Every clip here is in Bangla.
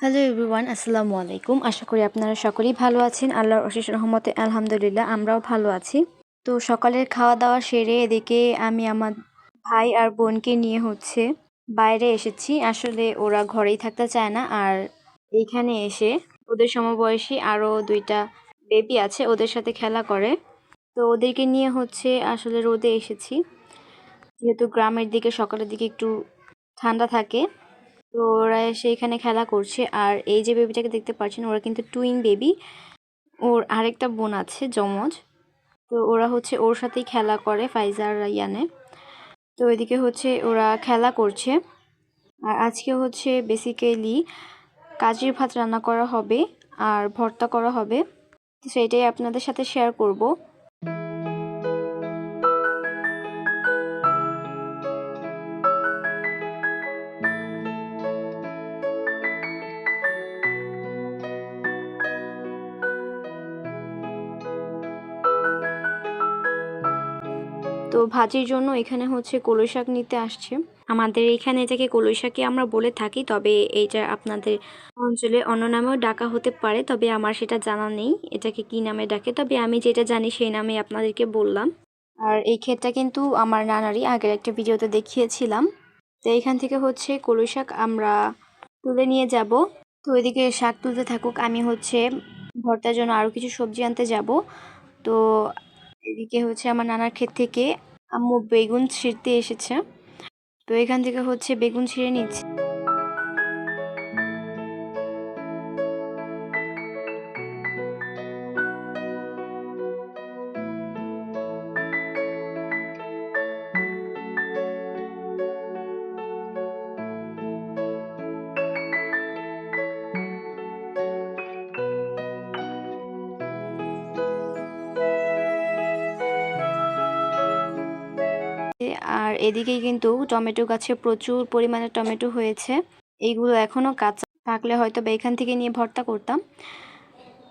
হ্যালো এভরিওয়ান আসসালামু আলাইকুম আশা করি আপনারা সকলেই ভালো আছেন। আল্লাহর অশেষ রহমতে, আলহামদুলিল্লাহ, আমরাও ভালো আছি। তো সকালের খাওয়া দাওয়া সেরে এদিকে আমি আমার ভাই আর বোনকে নিয়ে হচ্ছে বাইরে এসেছি। আসলে ওরা ঘরেই থাকতে চায় না। আর এইখানে এসে ওদের সমবয়সী আরও দুইটা বেবি আছে, ওদের সাথে খেলা করে। তো ওদেরকে নিয়ে হচ্ছে আসলে রোদে এসেছি। যেহেতু গ্রামের দিকে, সকালের দিকে একটু ঠান্ডা থাকে তো ওরা এসে এখানে খেলা করছে। আর এই যে বেবিটাকে দেখতে পাচ্ছেন, ওরা কিন্তু টুইন বেবি। ওর আরেকটা বোন আছে, যমজ। তো ওরা হচ্ছে ওর সাথেই খেলা করে ফাইজার ইয়ানে। তো এদিকে হচ্ছে ওরা খেলা করছে। আর আজকে হচ্ছে বেসিক্যালি কাজের ভাত রান্না করা হবে আর ভর্তা করা হবে। সেটাই আপনাদের সাথে শেয়ার করব। তো ভাজির জন্য এখানে হচ্ছে কলই শাক নিতে আসছে। আমাদের এখানে এটাকে কলই শাকই আমরা বলে থাকি, তবে এইটা আপনাদের অঞ্চলে অন্য নামেও ডাকা হতে পারে, তবে আমার সেটা জানা নেই, এটাকে কি নামে ডাকে, তবে আমি যেটা জানি সেই নামে আপনাদেরকে বললাম। আর এই ক্ষেতটা কিন্তু আমার নানারই, আগের একটা ভিডিওতে দেখিয়েছিলাম। তো এখান থেকে হচ্ছে কলই শাক আমরা তুলে নিয়ে যাব। তো ওইদিকে শাক তুলতে থাকুক, আমি হচ্ছে ভর্তার জন্য আরও কিছু সবজি আনতে যাব। তো এদিকে হচ্ছে আমার নানার ক্ষেত থেকে আম্মু বেগুন ছিঁড়তে এসেছে। তো এখান থেকে হচ্ছে বেগুন ছিঁড়ে নিচ্ছে। আর এদিকেই কিন্তু টমেটো গাছে প্রচুর পরিমাণে টমেটো হয়েছে। এইগুলো এখনও কাঁচা থাকলে হয়তো বা এখান থেকে নিয়ে ভর্তা করতাম।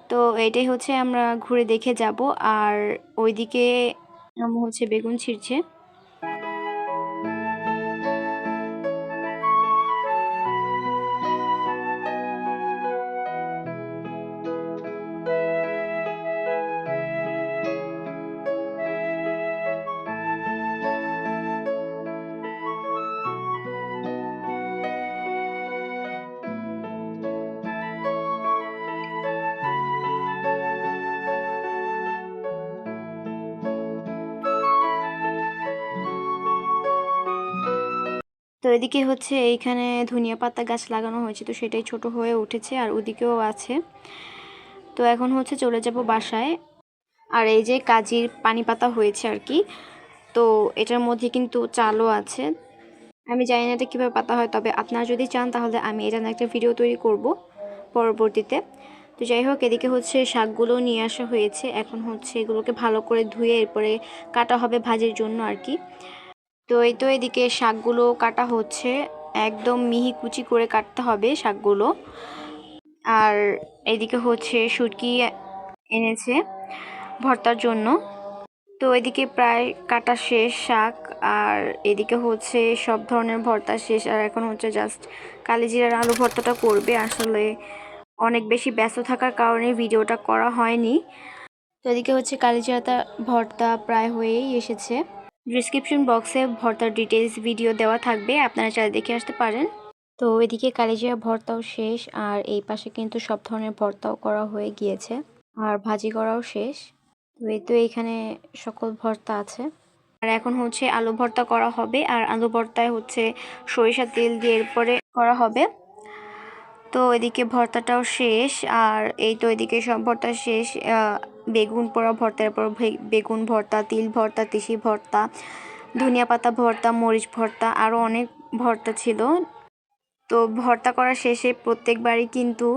তো এটাই হচ্ছে আমরা ঘুরে দেখে যাব। আর ওইদিকে হচ্ছে বেগুন ছিঁড়ছে। তো এদিকে হচ্ছে এইখানে ধনিয়া পাতা গাছ লাগানো হয়েছে, তো সেটাই ছোট হয়ে উঠেছে আর ওদিকেও আছে। তো এখন হচ্ছে চলে যাব বাসায়। আর এই যে কাজির পানি পাতা হয়েছে আর কি, তো এটার মধ্যে কিন্তু চালও আছে। আমি জানি না এটা কীভাবে পাতা হয়, তবে আপনারা যদি চান তাহলে আমি এটা না একটা ভিডিও তৈরি করব পরবর্তীতে। তো যাই হোক, এদিকে হচ্ছে শাকগুলো নিয়ে আসা হয়েছে। এখন হচ্ছে এগুলোকে ভালো করে ধুয়ে এরপরে কাটা হবে ভাজির জন্য আর কি। তো এই তো এদিকে শাকগুলো কাটা হচ্ছে। একদম মিহি কুচি করে কাটতে হবে শাকগুলো। আর এদিকে হচ্ছে সুটকি এনেছে ভর্তার জন্য। তো এদিকে প্রায় কাটা শেষ শাক, আর এদিকে হচ্ছে সব ধরনের ভর্তা শেষ। আর এখন হচ্ছে জাস্ট কালিজিরার আলু ভর্তাটা করবে। আসলে অনেক বেশি ব্যস্ত থাকার কারণে ভিডিওটা করা হয়নি। তো এদিকে হচ্ছে কালিজিরাটা ভর্তা প্রায় হয়েই এসেছে। ডিসক্রিপশন বক্সে ভর্তার ডিটেলস ভিডিও দেওয়া থাকবে আপনারা চাইলে দেখে আসতে পারেন। তো এদিকে কালিজিরা ভর্তাও শেষ আর এই পাশে কিন্তু সব ধরনের ভর্তাও করা হয়ে গিয়েছে আর ভাজি করাও শেষ। তো এই তো এইখানে সকল ভর্তা আছে। আর এখন হচ্ছে আলু ভর্তা করা হবে আর আলু ভর্তায় হচ্ছে সরিষা তেল দিয়ে এরপরে করা হবে। তো এদিকে ভর্তাটাও শেষ আর এই তো এদিকে সব ভর্তা শেষ বেগুন পোড়া ভর্তা, এরপর বেগুন ভর্তা, তিল ভর্তা, তিসি ভর্তা, ধনিয়া পাতা ভর্তা, মরিচ ভর্তা আরও অনেক ভর্তা ছিল। তো ভর্তা করা শেষে প্রত্যেকবারই কিন্তু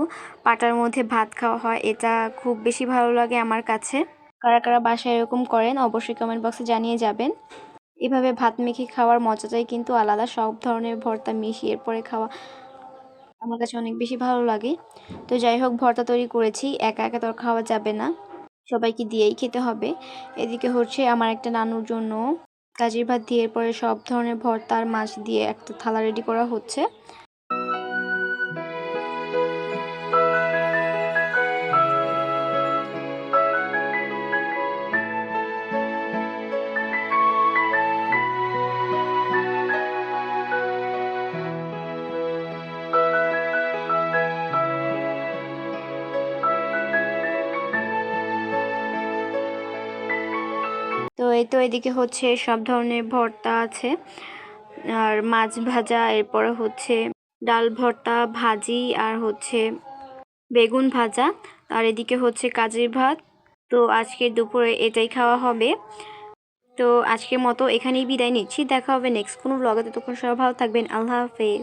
পাটার মধ্যে ভাত খাওয়া হয়, এটা খুব বেশি ভালো লাগে আমার কাছে। কারা কারা বাসায় এরকম করেন অবশ্যই কমেন্ট বক্সে জানিয়ে যাবেন। এভাবে ভাত মেখে খাওয়ার মজাটাই কিন্তু আলাদা, সব ধরনের ভর্তা মিশিয়ে পরে খাওয়া আমার কাছে অনেক বেশি ভালো লাগে। তো যাই হোক, ভর্তা তৈরি করেছি, একা একা তো খাওয়া যাবে না। সবাইকে দিয়েই খেতে হবে। এদিকে হচ্ছে আমার একটা নানুর জন্য কাজির ভাত দিয়ে পরে সব ধরনের ভর্তার মাছ দিয়ে একটা থালা রেডি করা হচ্ছে। তো এই তো এদিকে হচ্ছে সব ধরনের ভর্তা আছে। আর মাছ ভাজা, এরপরে হচ্ছে ডাল ভর্তা, ভাজি আর হচ্ছে বেগুন ভাজা। আর এদিকে হচ্ছে কাজের ভাত। তো আজকে দুপুরে এটাই খাওয়া হবে। তো আজকের মতো এখানেই বিদায় নিচ্ছি। দেখা হবে নেক্সট কোনো ব্লগে ততক্ষণ সবাই ভালো থাকবেন। আল্লাহ হাফেজ।